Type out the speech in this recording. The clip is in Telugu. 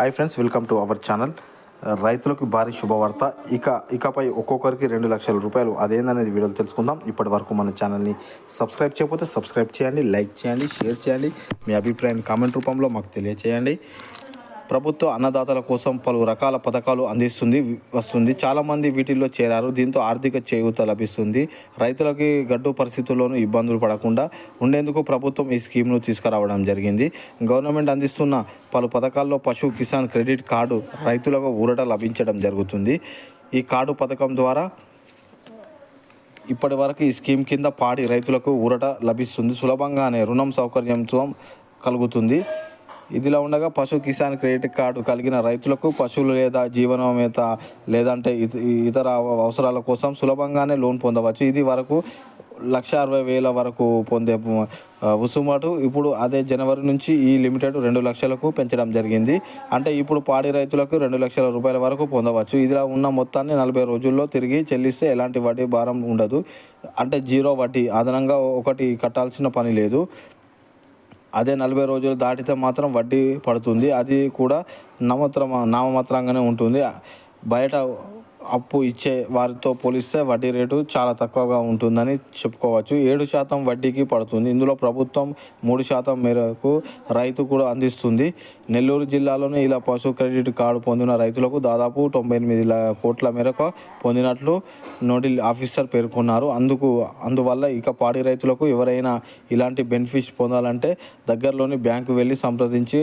Hi friends welcome to our channel రైతులకు భారీ శుభవార్త. ఇక ఇకపై ఒక్కొక్కరికి రెండు లక్షల రూపాయలు అదేందనేది వీడియోలు తెలుసుకుందాం. ఇప్పటి వరకు మన ఛానల్ని సబ్స్క్రైబ్ చేయకపోతే సబ్స్క్రైబ్ చేయండి లైక్ చేయండి షేర్ చేయండి. మీ అభిప్రాయాన్ని కామెంట్ రూపంలో మాకు తెలియచేయండి. ప్రభుత్వ అన్నదాతల కోసం పలు రకాల పథకాలు అందిస్తుంది వస్తుంది. చాలామంది వీటిల్లో చేరారు. దీంతో ఆర్థిక చేయూత లభిస్తుంది. రైతులకి గడ్డు పరిస్థితుల్లోనూ ఇబ్బందులు పడకుండా ఉండేందుకు ప్రభుత్వం ఈ స్కీమ్ను తీసుకురావడం జరిగింది. గవర్నమెంట్ అందిస్తున్న పలు పథకాల్లో పశు కిసాన్ క్రెడిట్ కార్డు రైతులకు ఊరట లభించడం జరుగుతుంది. ఈ కార్డు పథకం ద్వారా ఇప్పటి వరకు ఈ స్కీమ్ కింద పాడి రైతులకు ఊరట లభిస్తుంది. సులభంగానే రుణం సౌకర్యంతో కలుగుతుంది. ఇదిలా ఉండగా పశు కిసాన్ క్రెడిట్ కార్డు కలిగిన రైతులకు పశువులు లేదా జీవనోమేత లేదంటే ఇతర అవసరాల కోసం సులభంగానే లోన్ పొందవచ్చు. ఇది వరకు లక్ష అరవై వేల వరకు పొందే ఆ, రుసుమాటు ఇప్పుడు అదే జనవరి నుంచి ఈ లిమిటెడ్ రెండు లక్షలకు పెంచడం జరిగింది. అంటే ఇప్పుడు పాడి రైతులకు రెండు లక్షల రూపాయల వరకు పొందవచ్చు. ఇదిలా ఉన్న మొత్తాన్ని నలభై రోజుల్లో తిరిగి చెల్లిస్తే ఎలాంటి వడ్డీ భారం ఉండదు. అంటే జీరో వడ్డీ. అదనంగా ఒకటి కట్టాల్సిన పని లేదు. అదే నలభై రోజులు దాటితే మాత్రం వడ్డీ పడుతుంది. అది కూడా నమత్రం నామమాత్రంగానే ఉంటుంది. బయట అప్పు ఇచ్చే వారితో పోలిస్తే వడ్డీ రేటు చాలా తక్కువగా ఉంటుందని చెప్పుకోవచ్చు. ఏడు శాతం వడ్డీకి పడుతుంది. ఇందులో ప్రభుత్వం మూడు శాతం మేరకు రైతు కూడా అందిస్తుంది. నెల్లూరు జిల్లాలోనే ఇలా పశు క్రెడిట్ కార్డు పొందిన రైతులకు దాదాపు తొంభై ఎనిమిది కోట్ల మేరకు పొందినట్లు నోడిల్ ఆఫీసర్ పేర్కొన్నారు. అందుకు అందువల్ల ఇక పాడి రైతులకు ఎవరైనా ఇలాంటి బెనిఫిట్స్ పొందాలంటే దగ్గరలోని బ్యాంకు వెళ్ళి సంప్రదించి